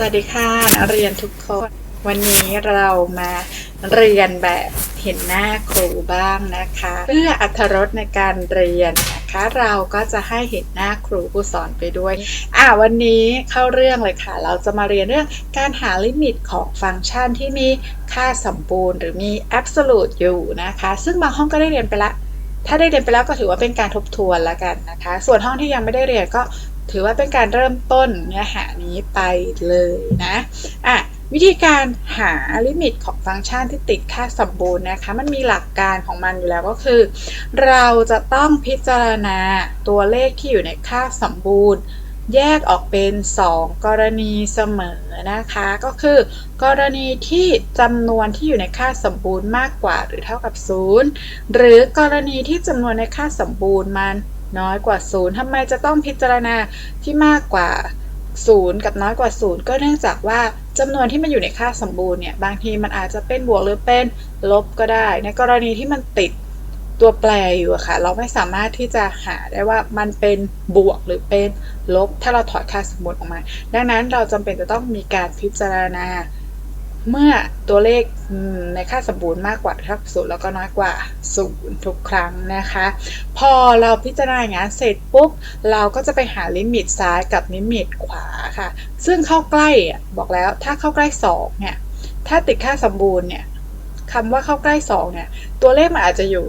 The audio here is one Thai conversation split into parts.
สวัสดีค่ะนักเรียนทุกคน วันนี้เรามาเรียนแบบเห็นหน้าครูบ้างนะคะ เพื่ออัธรสในการเรียนนะคะ เราก็จะให้เห็นหน้าครูผู้สอนไปด้วย อ่าวันนี้เข้าเรื่องเลยค่ะ เราจะมาเรียนเรื่องการหาลิมิตของฟังก์ชันที่มีค่าสมบูรณ์หรือมี absolute อยู่นะคะ ซึ่งบางห้องก็ได้เรียนไปละถ้าได้เรียนไปแล้วก็ถือว่าเป็นการทบทวนแล้วกันนะคะ ส่วนห้องที่ยังไม่ได้เรียนก็ ถือว่าเป็นการเริ่มต้นเนื้อหานี้ไปเลยนะอะวิธีการหาลิมิตของฟังก์ชันที่ติดค่าสมบูรณ์นะคะ มันมีหลักการของมันอยู่แล้วก็คือ เราจะต้องพิจารณาตัวเลขที่อยู่ในค่าสมบูรณ์ แยกออกเป็น 2 กรณีเสมอนะคะ ก็คือ กรณีที่จำนวนที่อยู่ในค่าสมบูรณ์มากกว่าหรือเท่ากับ 0 หรือกรณีที่จำนวนในค่าสมบูรณ์มัน น้อยกว่า 0ทำไมจะต้องพิจารณาที่มากกว่า 0 กับน้อยกว่า 0 ก็เนื่องจากว่าจำนวนที่มันอยู่ในค่าสมบูรณ์เนี่ยบางทีมันอาจจะเป็นบวกหรือเป็นลบก็ได้ ในกรณีที่มันติดตัวแปรอยู่อะค่ะ เราไม่สามารถที่จะหาได้ว่ามันเป็นบวกหรือเป็นลบ ถ้าเราถอดค่าสมมติออกมา ดังนั้นเราจำเป็นจะต้องมีการพิจารณา เมื่อตัวเลขในค่าสมบูรณ์มากกว่าเท่ากับศูนย์แล้วก็น้อยกว่าศูนย์ทุกครั้งนะคะ พอเราพิจารณาอย่างนั้นเสร็จปุ๊บ เราก็จะไปหาลิมิตซ้ายกับลิมิตขวาค่ะ ซึ่งเข้าใกล้บอกแล้วถ้าเข้าใกล้2เนี่ยถ้าติดค่าสมบูรณ์เนี่ยคำว่าเข้าใกล้2เนี่ยตัวเลขมันอาจจะอยู่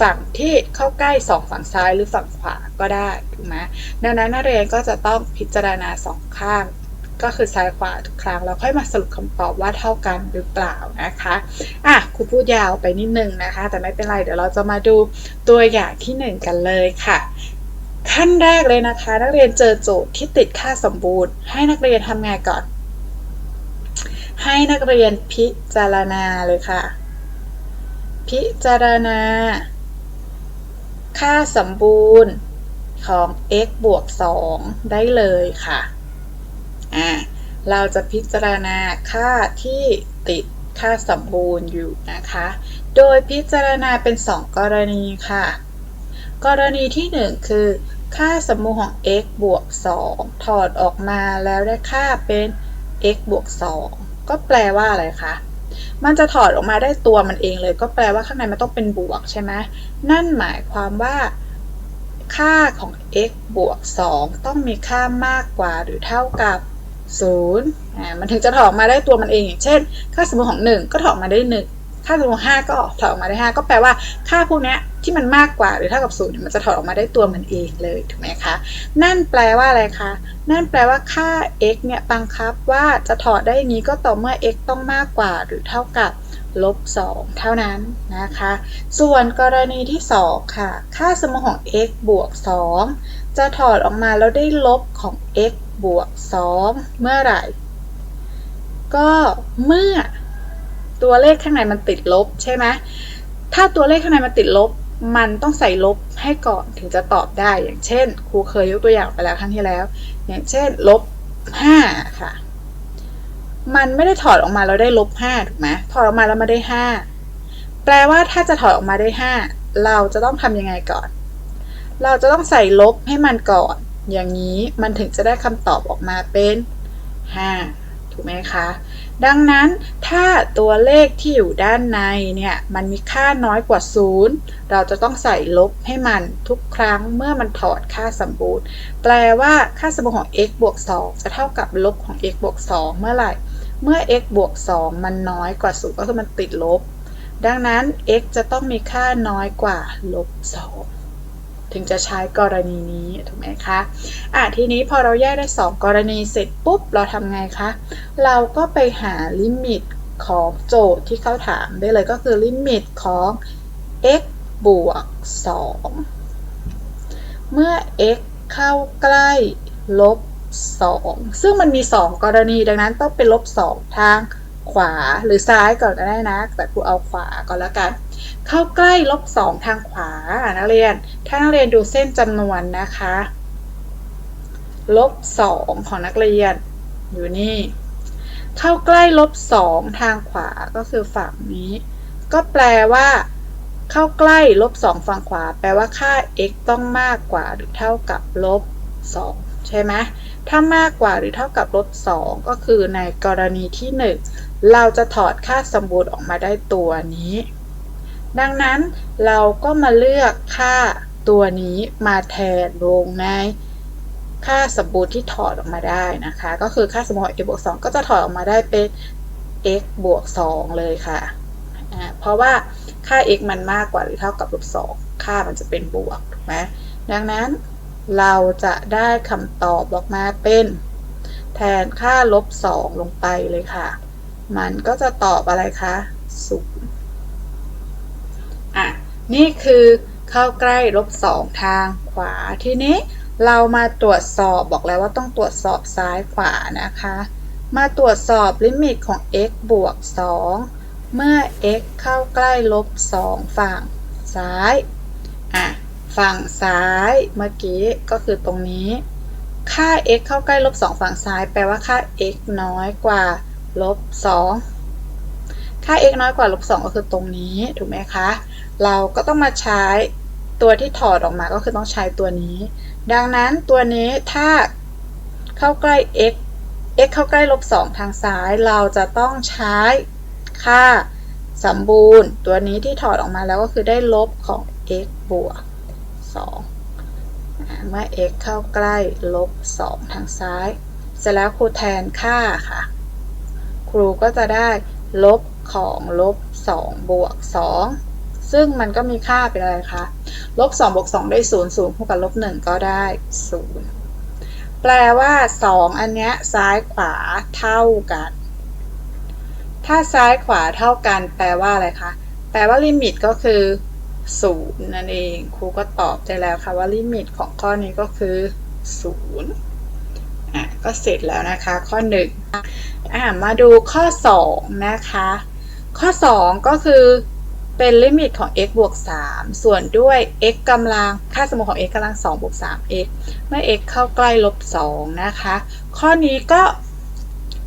ฝั่งที่เข้าใกล้ 2 ฝั่งซ้ายหรือฝั่งขวาก็ได้ถูกไหมดังนั้นนักเรียนก็จะต้องพิจารณาสองข้าง ก็คือซ้ายขวาทุกครั้ง แล้วค่อยมาสรุปคำตอบว่าเท่ากันหรือเปล่านะคะอะครูพูดยาวไปนิดนึงนะคะ แต่ไม่เป็นไรเดี๋ยวเราจะมาดูตัวอย่างที่ 1 กันเลยค่ะขั้นแรกเลยนะคะ นักเรียนเจอโจทย์ที่ติดค่าสมบูรณ์ ให้นักเรียนทำไงก่อน ให้นักเรียนพิจารณาเลยค่ะ พิจารณา ค่าสมบูรณ์ของ x บวก 2 ได้เลยค่ะ อ่าเราจะพิจารณาค่าที่ติดค่าสมบูรณ์อยู่นะคะ โดยพิจารณาเป็น 2 กรณีค่ะ กรณีที่ 1 คือ ค่าสมบูรณ์ของ x บวก 2 ถอดออกมาแล้วได้ค่าเป็น x บวก 2 ก็แปลว่าอะไรคะ มันจะถอดออกมาได้ตัวมันเองเลย ก็แปลว่าข้างในมันต้องเป็นบวกใช่ไหมนั่นหมายความว่า ค่าของ x บวก 2 ต้องมีค่ามากกว่าหรือเท่ากับ 0อ่ามันถึงจะถอดออกมาได้ตัวมันเองอย่างเช่น ค่าสมมติของ 1 ก็ถอดออกมาได้ 1 ค่าสมมติของ5ก็ถอดออกมาได้ 5 ก็แปลว่าค่าพวกนี้ที่มันมากกว่าหรือเท่ากับ0เนี่ยมันจะถอดออกมาได้ตัวมันเองเลยถูกไหมคะนั่นแปลว่าอะไรคะนั่นแปลว่าค่า x เนี่ยบังคับว่าจะถอดได้อย่างนี้ก็ต่อเมื่อ x ต้องมากกว่าหรือเท่ากับลบ2เท่านั้นนะคะ ส่วนกรณีที่ 2 ค่ะ ค่าสมมติของ x บวก 2 จะถอดออกมาแล้วได้ลบของ x บวก 2 เมื่อไหร่ ก็เมื่อตัวเลขข้างในมันติดลบใช่ไหมถ้าตัวเลขข้างในมันติดลบ มันต้องใส่ลบให้ก่อนถึงจะตอบได้ อย่างเช่น ครูเคยยกตัวอย่างไปแล้วครั้งที่แล้ว อย่างเช่น ลบ 5 ค่ะ มันไม่ได้ถอดออกมาแล้วได้ลบ 5 ถูกไหมถอดออกมาแล้วมาได้ 5 แปลว่าถ้าจะถอดออกมาได้ 5 เราจะต้องทำยังไงก่อน เราจะต้องใส่ลบให้มันก่อน อย่างนี้มันถึงจะได้คำตอบออกมาเป็น 5 ถูกไหมคะ ดังนั้นถ้าตัวเลขที่อยู่ด้านในเนี่ยมันมีค่าน้อยกว่า 0 เราจะต้องใส่ลบให้มันทุกครั้งเมื่อมันถอดค่าสมบูรณ์ แปลว่าค่าสมบูรณ์ของ x บวก 2 จะเท่ากับลบของ x บวก 2 เมื่อไหร่ เมื่อ x บวก 2 มันน้อยกว่า 0 ก็คือมันติดลบ ดังนั้น x จะต้องมีค่าน้อยกว่าลบ 2 ถึงจะใช้กรณีนี้ถูกไหมคะอะทีนี้พอเราแยกได้ 2 กรณีเสร็จปุ๊บเราทำไงคะ เราก็ไปหาลิมิตของโจทย์ที่เขาถามได้เลยก็คือลิมิตของ x บวก 2 เมื่อ x เข้าใกล้ลบ 2 ซึ่งมันมี 2 กรณีดังนั้นต้องเป็นลบ 2 ทาง ขวาหรือซ้ายก่อนก็ได้นะ แต่ครูเอาขวาก่อนแล้วกัน เข้าใกล้ลบ2ทางขวานักเรียน ถ้านักเรียนดูเส้นจำนวนนะคะ ลบ2ของนักเรียน อยู่นี่ เข้าใกล้ลบ2ทางขวาก็คือฝั่งนี้ ก็แปลว่า เข้าใกล้ลบ2ฝั่งขวา แปลว่าค่า x ต้องมากกว่าหรือเท่ากับลบ2 ใช่ไหมถ้ามากกว่าหรือเท่ากับลบ2ก็คือในกรณีที่ 1 เราจะถอดค่าสมบูรณ์ออกมาได้ตัวนี้ ดังนั้นเราก็มาเลือกค่าตัวนี้มาแทนลงในค่าสมบูรณ์ที่ถอดออกมาได้นะคะ ก็คือค่าสมบูรณ์ x บวก2ก็จะถอดออกมาได้เป็น x บวก2เลยค่ะ เพราะว่าค่า x มันมากกว่าหรือเท่ากับลบ2ค่ามันจะเป็นบวกถูกไหมดังนั้น เราจะได้คำตอบออกมาเป็น แทนค่าลบ 2 ลงไปเลยค่ะ มันก็จะตอบอะไรคะศูนย์อะ นี่คือเข้าใกล้ลบ 2 ทางขวาทีนี้เรามาตรวจสอบบอกแล้วว่าต้องตรวจสอบซ้ายขวานะคะ มาตรวจสอบลิมิตของ x บวก 2 เมื่อ x เข้าใกล้ลบ 2 ฝั่งซ้าย อะ ฝั่งซ้ายเมื่อกี้ก็คือตรงนี้ ค่า x เข้าใกล้ลบ2ฝั่งซ้าย แปลว่าค่า x น้อยกว่าลบ2ค่า x น้อยกว่าลบ2ก็คือตรงนี้ถูกไหมคะ เราก็ต้องมาใช้ตัวที่ถอดออกมาก็คือต้องใช้ตัวนี้ ดังนั้นตัวนี้ถ้าเข้าใกล้ x x เข้าใกล้ลบ2ทางซ้าย เราจะต้องใช้ค่าสมบูรณ์ ตัวนี้ที่ถอดออกมาแล้วก็คือได้ลบของ x บวก 2 เมื่อ x เข้าใกล้ลบ 2 ทางซ้าย เสร็จแล้วครูแทนค่าค่ะ ครูก็จะได้ลบของลบ 2 บวก 2 ซึ่งมันก็มีค่าเป็นอะไรคะลบ 2 บวก 2 ได้ 0 0คู่กับลบ 1 ก็ได้ 0 แปลว่า 2 อันเนี้ยซ้ายขวาเท่ากัน ถ้าซ้ายขวาเท่ากัน แปลว่าอะไรคะ แปลว่าลิมิตก็คือ ศูนย์นั่นเอง ครูก็ตอบได้แล้วค่ะว่าลิมิตของข้อนี้ก็คือศูนย์อะก็เสร็จแล้วนะคะ ข้อ1อะมาดูข้อ2นะคะ ข้อ2ก็คือเป็นลิมิตของ x บวก 3 ส่วนด้วย x กำลัง ค่าสมมติของ x กำลัง2บวก 3x เมื่อ x เข้าใกล้ลบ2นะคะ ข้อนี้ก็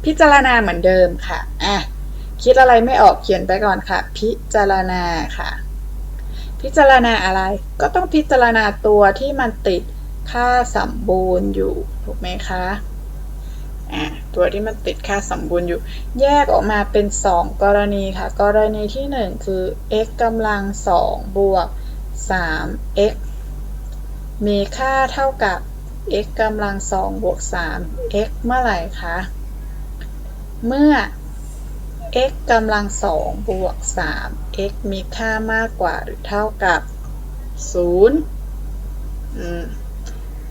พิจารณาเหมือนเดิมค่ะ อะ คิดอะไรไม่ออกเขียนไปก่อนค่ะ พิจารณาค่ะ พิจารณาอะไร ก็ต้องพิจารณาตัวที่มันติดค่าสมบูรณ์อยู่ถูกไหมคะอ่ตัวที่มันติดค่าสมบูรณ์อยู่ แยกออกมาเป็น 2 กรณีค่ะ กรณีที่ 1 คือ x กำลัง2บวก 3x มีค่าเท่ากับ x กำลัง2บวก 3x เมื่อไหร่คะ เมื่อ x กำลังสองบวก3 x มีค่ามากกว่าหรือเท่ากับ0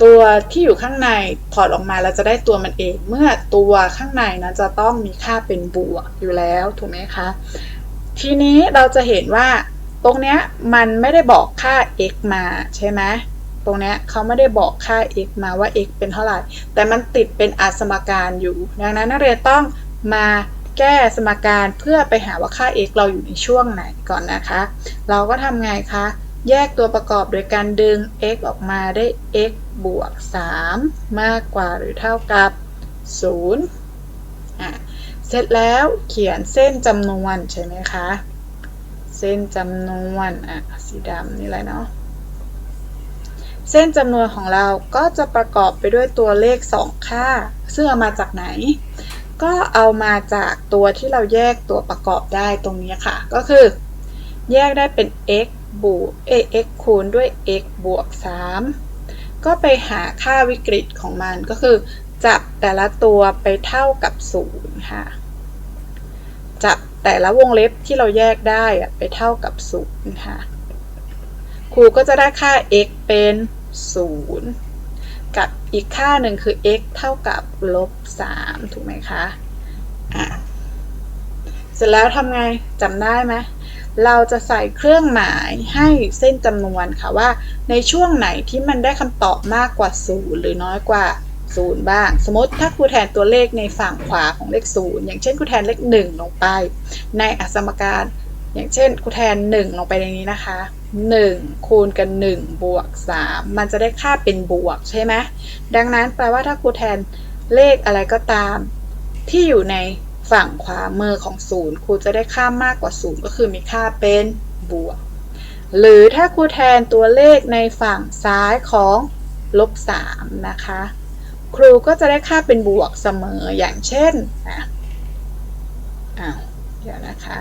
ตัวที่อยู่ข้างในถอดออกมาเราจะได้ตัวมันเอง เมื่อตัวข้างในนะจะต้องมีค่าเป็นบวกอยู่แล้วถูกไหมคะ ทีนี้เราจะเห็นว่าตรงเนี้ยมันไม่ได้บอกค่า x มาใช่ไหมตรงเนี้ยเขาไม่ได้บอกค่า x มาว่า x เป็นเท่าไหร่ แต่มันติดเป็นอสมการอยู่ ดังนั้นนักเรียนต้องมา แก้สมการเพื่อไปหาว่าค่า x เราอยู่ในช่วงไหนก่อนนะคะ เราก็ทำไงคะ แยกตัวประกอบโดยการดึง x ออกมาได้ x บวก 3 มากกว่าหรือเท่ากับ 0 อะ เสร็จแล้วเขียนเส้นจำนวนใช่ไหมคะ เส้นจำนวน อะ สีดำนี่แหละเนาะ เส้นจำนวนของเราก็จะประกอบไปด้วยตัวเลข 2 ค่า ซึ่งเอามาจากไหน ก็เอามาจากตัวที่เราแยกตัวประกอบได้ตรงนี้ค่ะ ก็คือ แยกได้เป็น x บวก x คูณด้วย x บวก 3 ก็ไปหาค่าวิกฤตของมันก็คือ จับแต่ละตัวไปเท่ากับ 0 ค่ะ จับแต่ละวงเล็บที่เราแยกได้ไปเท่ากับ 0 ค่ะ ครูก็จะได้ค่า x เป็น 0 กับ อีกค่าหนึ่งคือ x เท่ากับลบ3ถูกไหมคะอะเสร็จแล้วทำไงจำได้ไหมเราจะใส่เครื่องหมายให้เส้นจำนวนค่ะว่า ในช่วงไหนที่มันได้คำตอบมากกว่า 0 หรือน้อยกว่า 0 บ้าง สมมติถ้าครูแทนตัวเลขในฝั่งขวาของเลข 0 อย่างเช่นครูแทนเลข 1 ลงไป ในอสมการ อย่างเช่นครูแทน 1 ลงไปในนี้นะคะ 1 คูณกัน 1 บวก 3 มันจะได้ค่าเป็นบวกใช่ไหมดังนั้นแปลว่าถ้าครูแทนเลขอะไรก็ตาม ที่อยู่ในฝั่งขวามือของ 0 ครูจะได้ค่ามากกว่า 0 ก็คือมีค่าเป็นบวก หรือถ้าครูแทนตัวเลขในฝั่งซ้ายของลบ3นะคะ ครูก็จะได้ค่าเป็นบวกเสมออย่างเช่นอ้าวเดี๋ยวนะคะ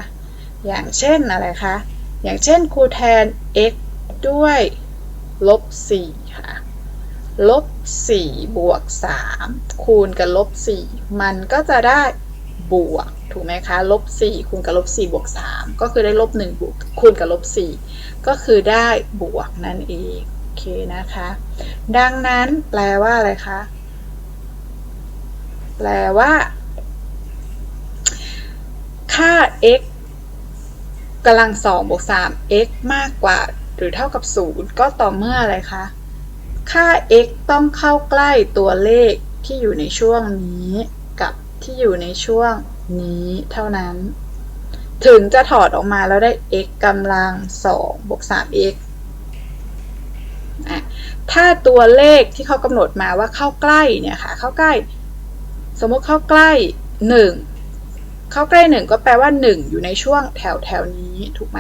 อย่างเช่นอะไรคะ อย่างเช่นครูแทน x ด้วยลบ4ค่ะลบ4บวก 3 คูณกับลบ4มันก็จะได้บวก ถูกไหมคะลบ4คูณกับลบ4บวก 3 ก็คือได้ลบ1บวกคูณกับลบ4ก็คือได้บวกนั่นเองโอเคนะคะ ดังนั้นแปลว่าอะไรคะแปลว่า ค่า x กำลัง2บวก3 x มากกว่า หรือเท่ากับ0ก็ต่อเมื่ออะไรคะ ค่า x ต้องเข้าใกล้ตัวเลขที่อยู่ในช่วงนี้กับที่อยู่ในช่วงนี้เท่านั้น ถึงจะถอดออกมาแล้วได้ x กำลัง2บวก 3x ถ้าตัวเลขที่เขากำหนดมาว่าเข้าใกล้เนี่ยค่ะ เข้าใกล้ สมมติเข้าใกล้1 เข้าใกล้1ก็แปลว่า1อยู่ในช่วงแถวแถวนี้ถูกไหม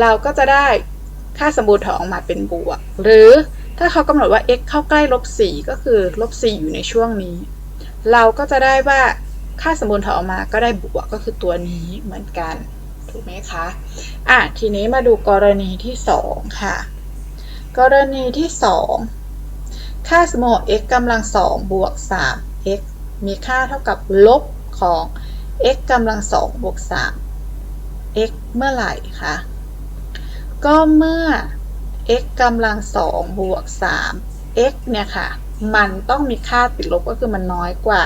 เราก็จะได้ค่าสมบูรณ์ถอดออกมาเป็นบวก หรือถ้าเขากำหนดว่า x เข้าใกล้ลบ4ก็คือลบ4อยู่ในช่วงนี้ เราก็จะได้ว่าค่าสมบูรณ์ถอดออกมาก็ได้บวกก็คือตัวนี้เหมือนกันถูกไหมคะอะทีนี้มาดูกรณีที่2ค่ะ กรณีที่2ค่าสมมติ x กำลัง2บวก 3x มีค่าเท่ากับลบของ x กำลัง2บวก3 x เมื่อไหร่คะก็เมื่อ x กำลัง2บวก3 x เนี่ยค่ะ มันต้องมีค่าติดลบก็คือมันน้อยกว่า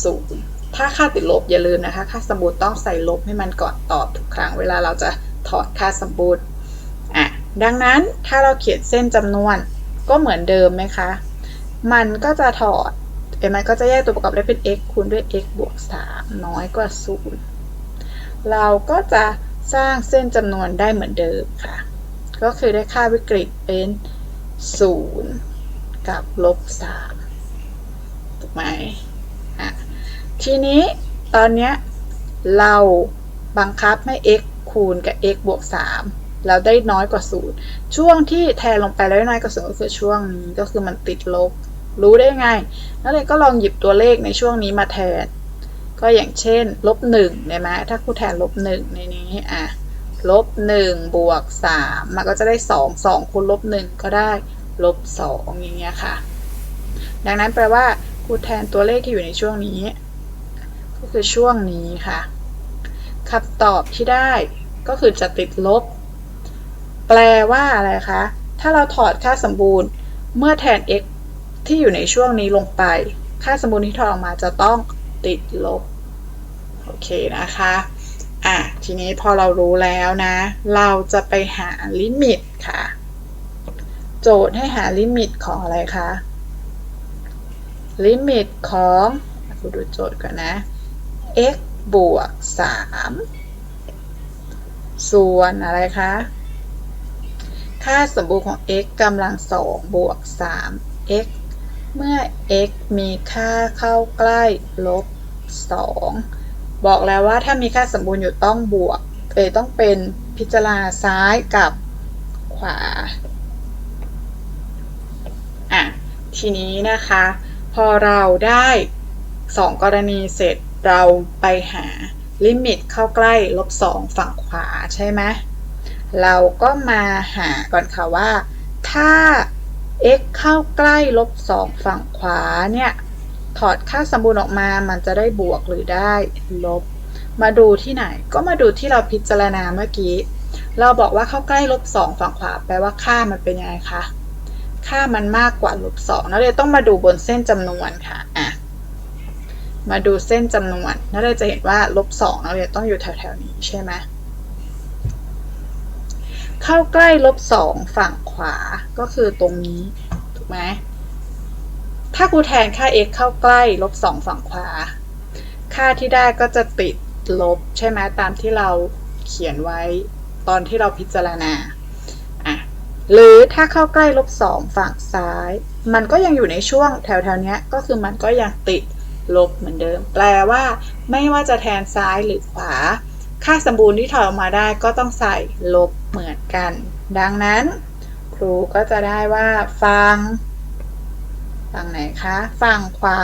0ถ้าค่าติดลบอย่าลืมนะคะ ค่าสมบูรณ์ต้องใส่ลบให้มันก่อนตอบทุกครั้งเวลาเราจะถอดค่าสมบูรณ์อะดังนั้นถ้าเราเขียนเส้นจำนวนก็เหมือนเดิมไหมคะ มันก็จะถอด เอ็มันก็จะแยกตัวประกอบได้เป็น x คูณด้วย x บวก 3 น้อยกว่า 0 เราก็จะสร้างเส้นจำนวนได้เหมือนเดิมค่ะ ก็คือได้ค่าวิกฤตเป็น 0 กับลบ3ถูกไหมอะทีนี้ตอนนี้เราบังคับให้ x คูณกับ x บวก3เราได้น้อยกว่า 0 ช่วงที่แทนลงไปแล้วได้น้อยกว่า 0 ก็คือช่วงนี้ก็คือมันติดลบ รู้ได้ไง นั่นเลยก็ลองหยิบตัวเลขในช่วงนี้มาแทน ก็อย่างเช่น ลบหนึ่งได้ไหมถ้าครูแทนลบหนึ่งในนี้อะลบหนึ่งบวกสามมันก็จะได้สองสองคูณลบหนึ่งก็ได้ลบสองอย่างเงี้ยค่ะ ดังนั้นแปลว่าครูแทนตัวเลขที่อยู่ในช่วงนี้ ก็คือช่วงนี้ค่ะคำตอบที่ได้ก็คือจะติดลบ แปลว่าอะไรคะ ถ้าเราถอดค่าสมบูรณ์ เมื่อแทน x ที่อยู่ในช่วงนี้ลงไป ค่าสมบูรณ์ที่ถอดออกมาจะต้องติดลบ โอเคนะคะ อะ ทีนี้พอเรารู้แล้วนะ เราจะไปหาลิมิตค่ะ โจทย์ให้หาลิมิตของอะไรคะ ลิมิตของดูดูโจทย์ก่อนนะ x บวก 3 ส่วนอะไรคะ ค่าสมบูรณ์ของ x กำลัง2บวก3 x เมื่อ x มีค่าเข้าใกล้ลบ2บอกแล้วว่าถ้ามีค่าสมบูรณ์อยู่ต้องบวกเอต้องเป็นพิจารณาซ้ายกับขวาอะทีนี้นะคะ พอเราได้2กรณีเสร็จเราไปหาลิมิตเข้าใกล้ลบ2ฝั่งขวาใช่ไหมเราก็มาหาก่อนค่ะว่า ถ้า x เข้าใกล้ลบ2ฝั่งขวาเนี่ย ถอดค่าสมบูรณ์ออกมามันจะได้บวกหรือได้ลบ มาดูที่ไหนก็มาดูที่เราพิจารณาเมื่อกี้ เราบอกว่าเข้าใกล้ลบ2ฝั่งขวา แปลว่าค่ามันเป็นยังไงคะค่ามันมากกว่าลบ2นักเรียนต้องมาดูบนเส้นจำนวนค่ะอะ มาดูเส้นจำนวนนักเรียนจะเห็นว่าลบ2นักเรียนต้องอยู่แถวๆนี้ใช่ไหม เข้าใกล้ลบสองฝั่งขวาก็คือตรงนี้ ถูกไหมถ้าครูแทนค่า x เข้าใกล้ลบสองฝั่งขวา ค่าที่ได้ก็จะติดลบใช่ไหมตามที่เราเขียนไว้ตอนที่เราพิจารณาอะหรือถ้าเข้าใกล้ลบสองฝั่งซ้าย มันก็ยังอยู่ในช่วงแถวๆนี้ก็คือมันก็ยังติดลบเหมือนเดิม แปลว่า ไม่ว่าจะแทนซ้ายหรือขวา ค่าสมบูรณ์ที่ถอยออกมาได้ก็ต้องใส่ลบเหมือนกัน ดังนั้น ครูก็จะได้ว่าฟังฝั่งไหนคะฝั่งขวา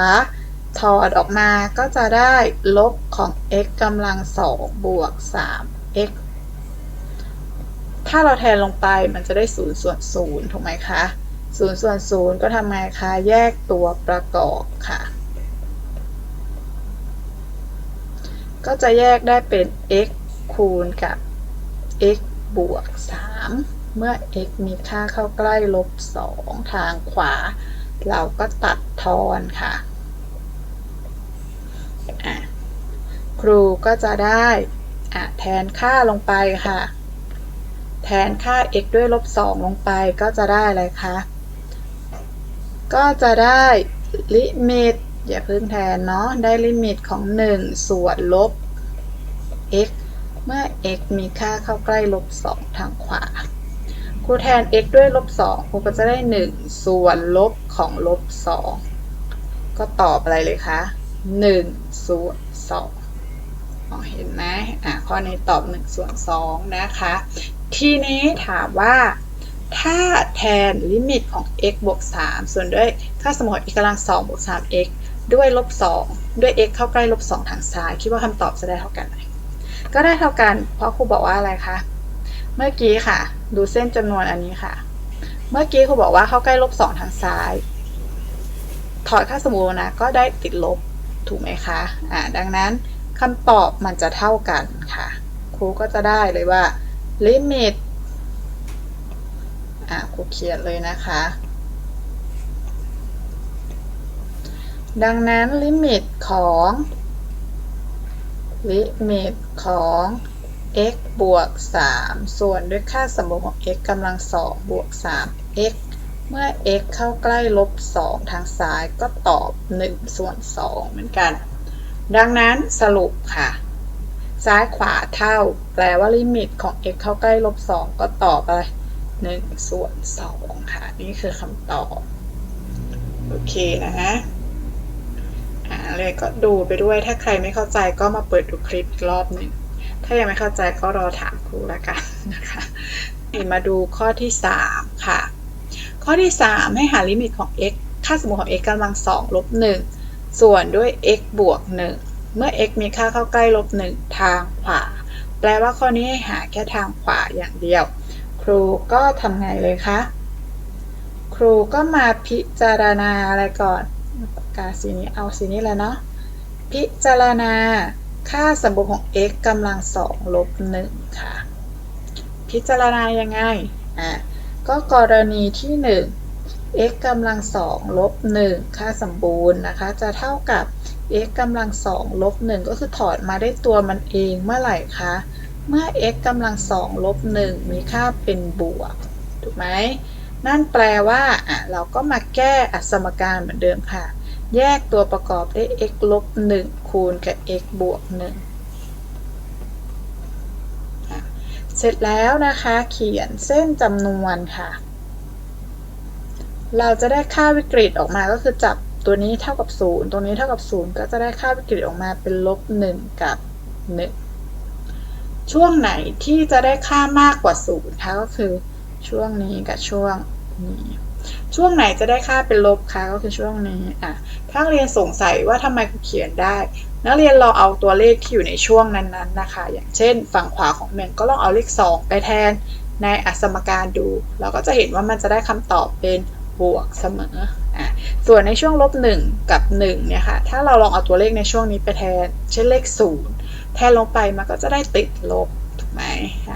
ถอดออกมาก็จะได้ลบของ x กำลังสองบวก 3x ถ้าเราแทนลงไปมันจะได้ 0 ส่วน 0 ถูกไหมคะ 0 ส่วน 0 ก็ทำไงคะ แยกตัวประกอบค่ะ ก็จะแยกได้เป็น x คูณกับ x บวก 3 เมื่อ x มีค่าเข้าใกล้ลบ 2 ทางขวา เราก็ตัดทอนค่ะ ครูก็จะได้แทนค่าลงไปค่ะ แทนค่า x ด้วยลบ 2 ลงไปก็จะได้อะไรคะ ก็จะได้ลิมิต อย่าเพิ่งแทนเนาะได้ลิมิตของ 1 ส่วนลบ x เมื่อ x มีค่าเข้าใกล้ลบ 2 ทางขวาครูแทน x ด้วยลบ 2ครูก็จะได้ 1 ส่วนลบของลบ 2 ก็ตอบอะไรเลยคะ 1 ส่วน2มองเห็นไหมอะข้อนี้ตอบ 1 ส่วน 2 นะคะ ทีนี้ถามว่าถ้าแทนลิมิตของ x บวก 3 ส่วนด้วยค่าสมมติ x กำลัง2บวก 3x ด้วยลบ2ด้วย x เข้าใกล้ลบ2ทางซ้าย คิดว่าคำตอบจะได้เท่ากันไหมก็ได้เท่ากัน เพราะครูบอกว่าอะไรคะ เมื่อกี้ค่ะ ดูเส้นจำนวนอันนี้ค่ะ เมื่อกี้ครูบอกว่าเข้าใกล้ลบ2ทางซ้าย ถอดค่าสมมตินะ ก็ได้ติดลบ ถูกไหมคะ อ่า ดังนั้นคำตอบมันจะเท่ากันค่ะ ครูก็จะได้เลยว่าลิมิต อ่าครูเขียนเลยนะคะ ดังนั้นลิมิตของ ลิมิตของ x บวก 3 ส่วนด้วยค่าสมมติของ x กำลัง2บวก 3x เมื่อ x เข้าใกล้ลบ 2 ทางซ้ายก็ตอบ 1 ส่วน 2 เหมือนกัน ดังนั้นสรุปค่ะ ซ้ายขวาเท่า แปลว่าลิมิตของ x เข้าใกล้ลบ 2 ก็ตอบอะไร 1 ส่วน 2 ค่ะ นี่คือคำตอบ โอเคนะอ่า เลยก็ดูไปด้วย ถ้าใครไม่เข้าใจก็มาเปิดดูคลิปอีกรอบหนึ่ง ถ้ายังไม่เข้าใจก็รอถามครูแล้วกันนะคะมาดูข้อที่ 3 ค่ะ ข้อที่ 3 ให้หาลิมิตของ x ค่าสมมติของ x กำลัง2ลบ1ส่วนด้วย x บวก 1 เมื่อ x มีค่าเข้าใกล้ลบ1ทางขวา แปลว่าข้อนี้ให้หาแค่ทางขวาอย่างเดียว ครูก็ทำไงเลยคะ ครูก็มาพิจารณาอะไรก่อน กาสีนี้เอาสีนี้แล้วเนาะพิจารณาค่าสมบูรณ์ของ x กำลังสองลบหนึ่งค่ะ พิจารณายังไงอะก็กรณีที่ 1 x กำลังสองลบหนึ่งค่าสมบูรณ์นะคะ จะเท่ากับ x กำลังสองลบหนึ่งก็คือถอดมาได้ตัวมันเองเมื่อไหร่คะเมื่อ x กำลังสองลบหนึ่งมีค่าเป็นบวก ถูกไหม นั่นแปลว่าอะเราก็มาแก้อัสมการเหมือนเดิมค่ะ แยกตัวประกอบได้ x ลบ1คูณกับ x บวก1เสร็จแล้วนะคะเขียนเส้นจำนวนค่ะ เราจะได้ค่าวิกฤตออกมาก็คือจับตัวนี้เท่ากับ 0ตรงนี้เท่ากับ 0 ก็จะได้ค่าวิกฤตออกมาเป็นลบ 1 กับ 1 ช่วงไหนที่จะได้ค่ามากกว่า 0คะก็คือช่วงนี้กับช่วงนี้ ช่วงไหนจะได้ค่าเป็นลบคะก็คือช่วงนี้อะถ้าเรียนสงสัยว่าทำไมครูเขียนได้ นักเรียนลองเอาตัวเลขที่อยู่ในช่วงนั้นๆนะคะ อย่างเช่น ฝั่งขวาของหนึ่งก็ลองเอาเลข 2 ไปแทนในอัสมการดู เราก็จะเห็นว่ามันจะได้คำตอบเป็นบวกเสมออะส่วนในช่วงลบ1กับ1เนี่ยค่ะ ถ้าเราลองเอาตัวเลขในช่วงนี้ไปแทน เช่นเลข 0 แทนลงไปมันก็จะได้ติดลบ ไหม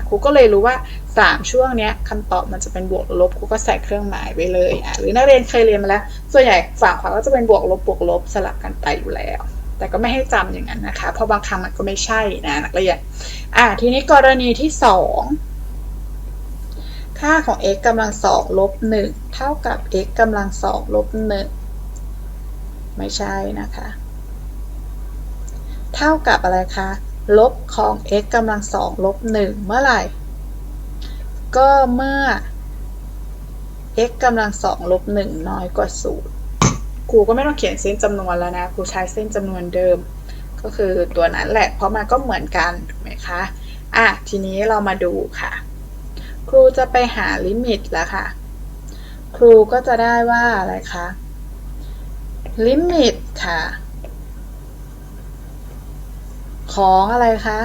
ครูก็เลยรู้ว่า 3 ช่วงนี้คำตอบมันจะเป็นบวกลบครูก็ใส่เครื่องหมายไว้เลยอะหรือนักเรียนเคยเรียนมาแล้ว ส่วนใหญ่ฝั่งขวาก็จะเป็นบวกลบบวกลบสลับกันไปอยู่แล้ว แต่ก็ไม่ให้จำอย่างนั้นนะคะ เพราะบางครั้งมันก็ไม่ใช่นะนักเรียนอะทีนี้กรณีที่ 2 ค่าของ x กำลังสองลบ1เท่ากับ x กำลังสองลบ1ไม่ใช่นะคะ เท่ากับอะไรคะ ลบของ x กำลังสองลบ1เมื่อไหร่ ก็เมื่อ x กำลังสองลบ1น้อยกว่า0ครูก็ไม่ต้องเขียนเส้นจำนวนแล้วนะครูใช้เส้นจำนวนเดิม ก็คือตัวนั้นแหละ เพราะมันก็เหมือนกันถูกไหมคะ อะ ทีนี้เรามาดูค่ะ ครูจะไปหาลิมิตแล้วค่ะ ครูก็จะได้ว่าอะไรคะ ลิมิตค่ะ ของอะไรคะ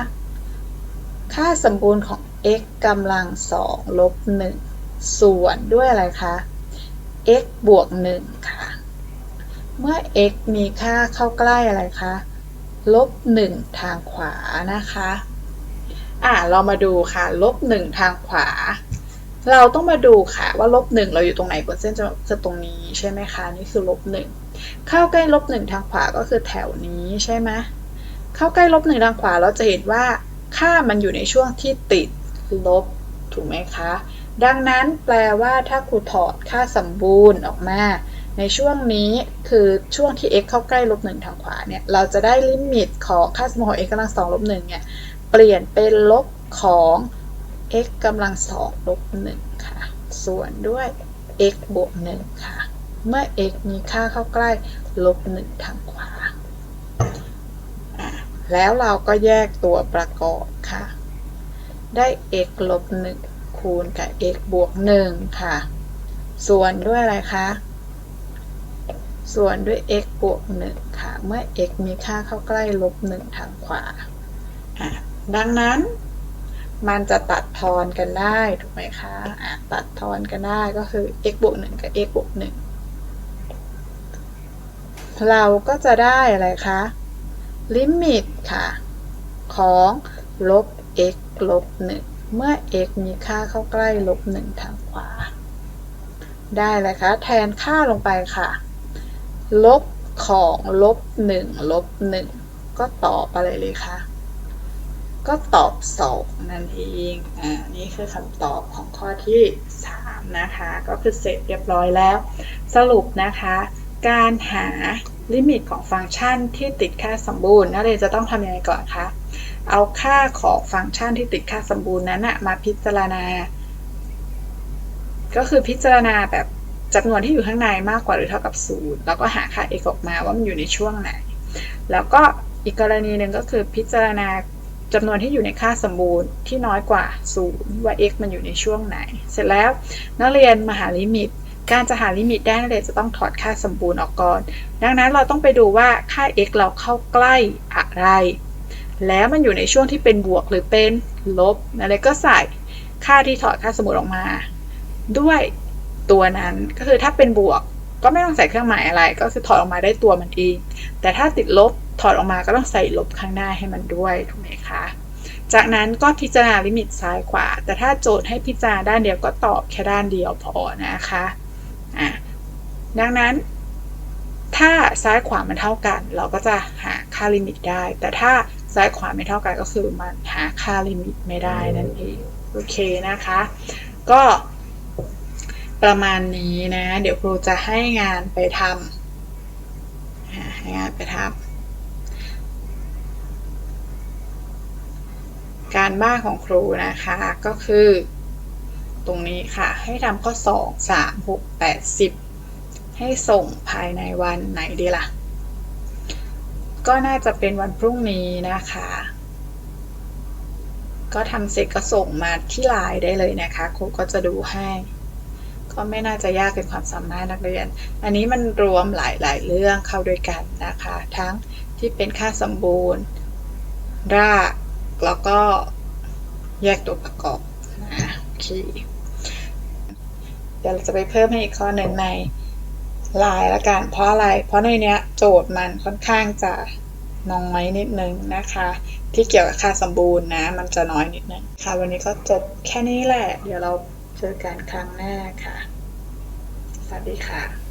ค่าสมบูรณ์ของ x กำลังสองลบหนึ่งส่วนด้วยอะไรคะ x บวกหนึ่งค่ะ เมื่อ x มีค่าเข้าใกล้อะไรคะลบหนึ่งทางขวานะคะอะเรามาดูค่ะ ลบหนึ่งทางขวา เราต้องมาดูค่ะว่าลบหนึ่งเราอยู่ตรงไหนบนเส้นจะคือตรงนี้ใช่ไหมคะ นี่คือลบหนึ่งเข้าใกล้ลบหนึ่งทางขวาก็คือแถวนี้ใช่ไหม เข้าใกล้ลบหนึ่งทางขวาเราจะเห็นว่าค่ามันอยู่ในช่วงที่ติดลบถูกไหมคะ ดังนั้นแปลว่าถ้าครูถอดค่าสมบูรณ์ออกมา ในช่วงนี้คือช่วงที่ x เข้าใกล้ลบหนึ่งทางขวาเนี่ยเราจะได้ลิมิตของค่าสมบูรณ์ของ x กำลังสองลบหนึ่งเนี่ยเปลี่ยนเป็นลบของ x กำลังสองลบหนึ่งค่ะ ส่วนด้วย x บวกหนึ่งค่ะ เมื่อ x มีค่าเข้าใกล้ลบหนึ่งทางขวา แล้วเราก็แยกตัวประกอบค่ะ ได้ x ลบหนึ่งคูณกับ x บวกหนึ่งค่ะ ส่วนด้วยอะไรคะ ส่วนด้วย x บวกหนึ่งค่ะ เมื่อ x มีค่าเข้าใกล้ลบหนึ่งทางขวา ดังนั้นมันจะตัดทอนกันได้ถูกไหมคะะตัดทอนกันได้ก็คือ x บวก 1 กับ x บวก 1 เราก็จะได้อะไรคะ ลิมิตค่ะ ของลบ x ลบ1เมื่อ x มีค่าเข้าใกล้ลบ1ทางขวา ได้เลยคะแทนค่าลงไปค่ะ ลบของลบ1ลบ1ก็ตอบอะไรเลยคะก็ตอบ 2 นั่นเอง อ่า นี่คือคำตอบของข้อที่ 3 นะคะ ก็คือเสร็จเรียบร้อยแล้ว สรุปนะคะ การหา ลิมิตของฟังก์ชันที่ติดค่าสมบูรณ์นักเรียนจะต้องทำยังไงก่อนคะ เอาค่าของฟังก์ชันที่ติดค่าสมบูรณ์นั้นนะมาพิจารณา ก็คือพิจารณาแบบจำนวนที่อยู่ข้างในมากกว่าหรือเท่ากับ 0 แล้วก็หาค่า x ออกมาว่ามันอยู่ในช่วงไหน แล้วก็อีกกรณีหนึ่งก็คือพิจารณาจำนวนที่อยู่ในค่าสมบูรณ์ที่น้อยกว่า 0 ว่า x มันอยู่ในช่วงไหน เสร็จแล้วนักเรียนมาหาลิมิต การจะหาลิมิตได้นักเรียจะต้องถอดค่าสมบูรณ์ออกก่อน ดังนั้นเราต้องไปดูว่าค่า x เราเข้าใกล้อะไร แล้วมันอยู่ในช่วงที่เป็นบวกหรือเป็นลบนักเรียก็ใส่ค่าที่ถอดค่าสมบูรณ์ออกมา ด้วยตัวนั้นก็คือถ้าเป็นบวกก็ไม่ต้องใส่เครื่องหมายอะไร ก็คือถอดออกมาได้ตัวมันเอง แต่ถ้าติดลบถอดออกมาก็ต้องใส่ลบข้างหน้าให้มันด้วยถูกไหมคะ จากนั้นก็พิจารณาลิมิตซ้ายขวา แต่ถ้าโจทย์ให้พิจารณาด้านเดียวก็ตอบแค่ด้านเดียวพอนะคะะดังนั้น ถ้าซ้ายขวามันเท่ากัน เราก็จะหาค่าลิมิตได้ แต่ถ้าซ้ายขวาไม่เท่ากันก็คือมันหาค่าลิมิตไม่ได้นั่นเองโอเคนะคะ ก็ประมาณนี้นะ เดี๋ยวครูจะให้งานไปทำให้งานไปทำการบ้านของครูนะคะก็คือ ตรงนี้ค่ะ ให้ทำข้อ2 3 6 8 10ให้ส่งภายในวันไหนดีละ่ะ ก็น่าจะเป็นวันพรุ่งนี้นะคะ ก็ทำเสร็จก็ส่งมาที่ไลน์ได้เลยนะคะครูก็จะดูให้ ก็ไม่น่าจะยากเป็นความสามารถนักเรียน อันนี้มันรวมหลายๆ เรื่องเข้าด้วยกันนะคะ ทั้งที่เป็นค่าสมบูรณ์ ราก แล้วก็แยกตัวประกอบนะโอเค เดี๋ยวเราจะไปเพิ่มให้อีกข้อหนึ่งในลายละกัน เพราะอะไร เพราะในเนี้ยโจทย์มันค่อนข้างจะน้อยนิดนึงนะคะ ที่เกี่ยวกับค่าสมบูรณ์นะ มันจะน้อยนิดนึงค่ะ วันนี้ก็จบแค่นี้แหละ เดี๋ยวเราเจอกันครั้งหน้าค่ะ สวัสดีค่ะ